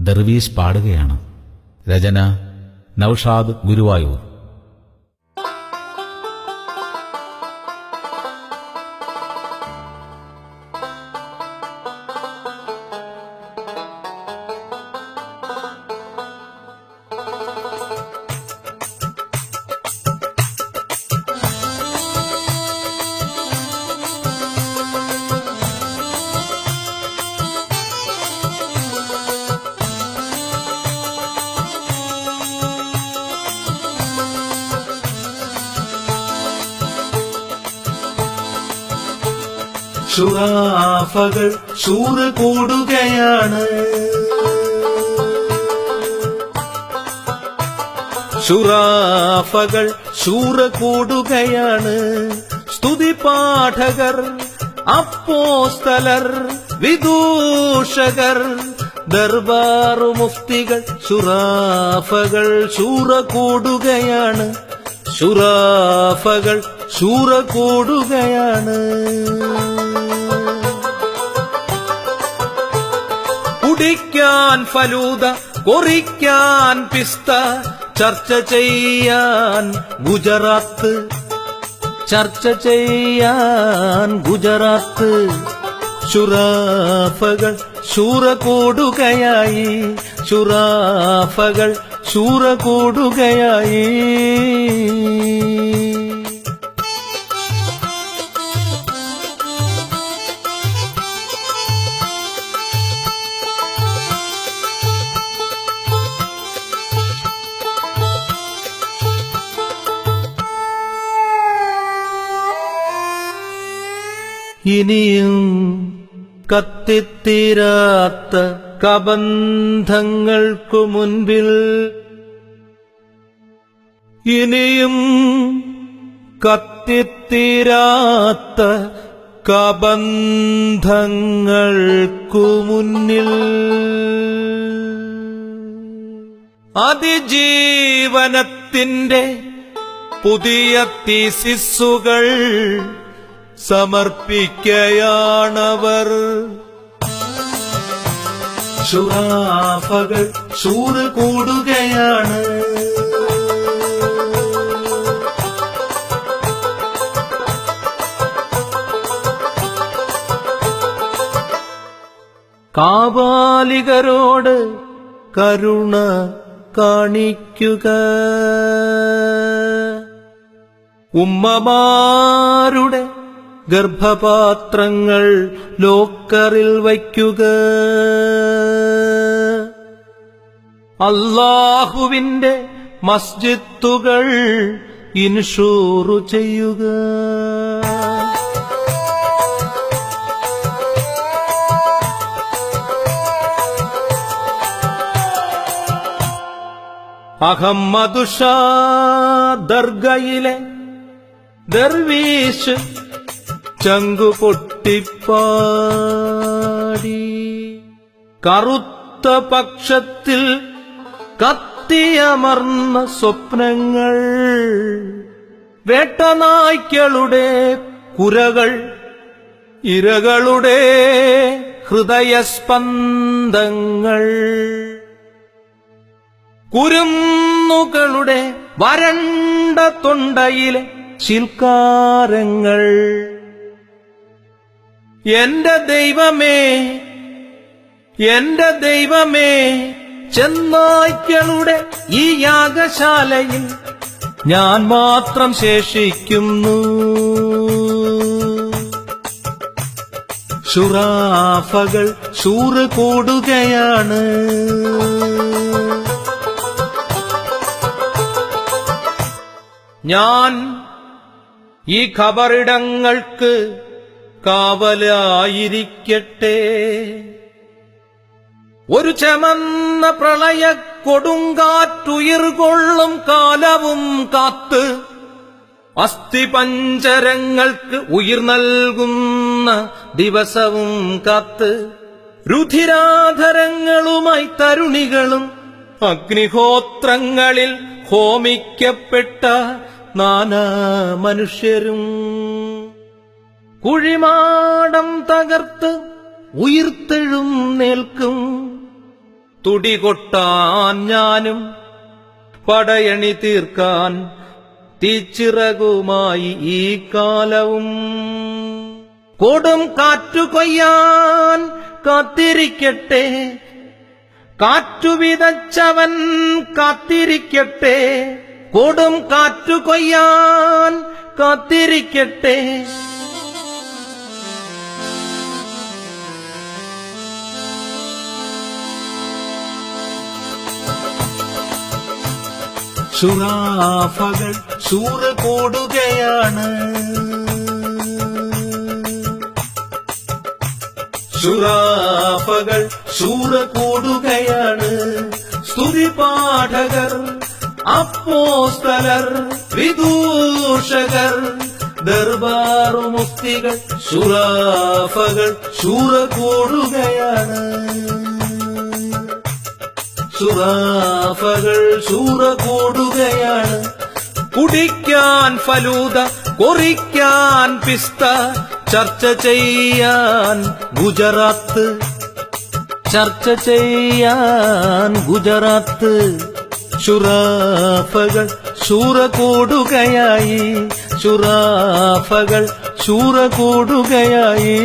ദർവീസ് പാടുകയാണ്. രചന നൌഷാദ് ഗുരുവായൂർ. ശുറാഫകൾ സൂറ് കൂടുകയാണ്. സുറാഫകൾ സൂറ് കൂടുകയാണ്. സ്തുതി പാഠകർ അപ്പോസ്തലർ വിദൂഷകർ ദർബാറു മുഫ്തികൾ സുറാഫകൾ ശൂറ കൂടുകയാണ്. സുറാഫകൾ ശൂറ കൂടുകയാണ്. കുടിക്കാൻ ഫലൂത കൊറിക്കാൻ പിസ്ത ചർച്ച ചെയ്യാൻ ഗുജറാത്ത്. ചർച്ച ചെയ്യാൻ ഗുജറാത്ത്. ശുറാഫകൾ ശൂറ കൂടുകയായി. ശുറാഫകൾ ശൂറ കൂടുകയായി. ഇനിയും കത്തിത്തീരാത്ത കബന്ധങ്ങൾക്കു മുൻപിൽ ഇനിയും കത്തിത്തീരാത്ത കബന്ധങ്ങൾക്കു മുന്നിൽ അതിജീവനത്തിന്റെ പുതിയ തീസിസുകൾ സമർപ്പിക്കയാണവർ. ശുറാഫകൾ ശൂറ് കൂടുകയാണ്. കാപാലികരോട് കരുണ കാണിക്കുക. ഉമ്മമാരുടെ ഗർഭപാത്രങ്ങൾ ലോക്കറിൽ വയ്ക്കുക. അള്ളാഹുവിന്റെ മസ്ജിത്തുകൾ ഇൻഷൂറു ചെയ്യുക. അഹമ്മദുഷാ ദർഗയിലെ ദർവീഷ് ചങ്കു പൊട്ടിപ്പാടി. കറുത്ത പക്ഷത്തിൽ കത്തിയമർന്ന സ്വപ്നങ്ങൾ. വേട്ടനായ്ക്കളുടെ കുരകൾ ഇരകളുടെ ഹൃദയസ്പന്ദങ്ങൾ. കുരുന്നുകളുടെ വരണ്ട തൊണ്ടയിലെ ശിൽക്കാരങ്ങൾ. എന്റെ ദൈവമേ എന്റെ ദൈവമേ ചെന്നായ്ക്കളുടെ ഈ യാഗശാലയിൽ ഞാൻ മാത്രം ശേഷിക്കുന്നു. ശുറാഫകൾ ശൂറ് കൂടുകയാണ്. ഞാൻ ഈ ഖബറിടങ്ങൾക്ക് കാവലായിരിക്കട്ടെ. ഒരു ചമന്ന പ്രളയ കൊടുങ്കാറ്റുയിർകൊള്ളും കാലവും കാത്ത് അസ്ഥി പഞ്ചരങ്ങൾക്ക് ഉയിർ നൽകുന്ന ദിവസവും കാത്ത് രുധിരാധരങ്ങളുമായി തരുണികളും അഗ്നിഹോത്രങ്ങളിൽ ഹോമിക്കപ്പെട്ട നാനാ മനുഷ്യരും. കുഴിമാടം തകർത്ത് ഉയിർത്തെഴും നിൽക്കും. തുടികൊട്ടാൻ ഞാനും പടയണി തീർക്കാൻ തീച്ചിറകുമായി ഈ കാലവും. കൊടും കാറ്റു കൊയ്യാൻ കാത്തിരിക്കട്ടെ കാറ്റു വിതച്ചവൻ കാത്തിരിക്കട്ടെ. കൊടും കാറ്റു കൊയ്യാൻ കാത്തിരിക്കട്ടെ. ശുറാഫകൾ ശൂറ കൂടുകയാണ്. സുറാഫകൾ ശൂറ കൂടുകയാണ്. സ്തുതി പാഠകർ അപ്പോസ്തലർ വിദൂഷകർ ദർബാറു മുക്തികൾ സുറാഫകൾ സൂറ കൂടുകയാണ്. സുറാഫകൾ സൂറ കൂടുകയാണ്. കുടിക്കാൻ ഫലൂത കൊറിക്കാൻ പിസ്ത ചർച്ച ചെയ്യാൻ ഗുജറാത്ത്. ചർച്ച ചെയ്യാൻ ഗുജറാത്ത്. ശുറാഫകൾ ശൂറ കൂടുകയായി. ശുറാഫകൾ ശൂറ കൂടുകയായി.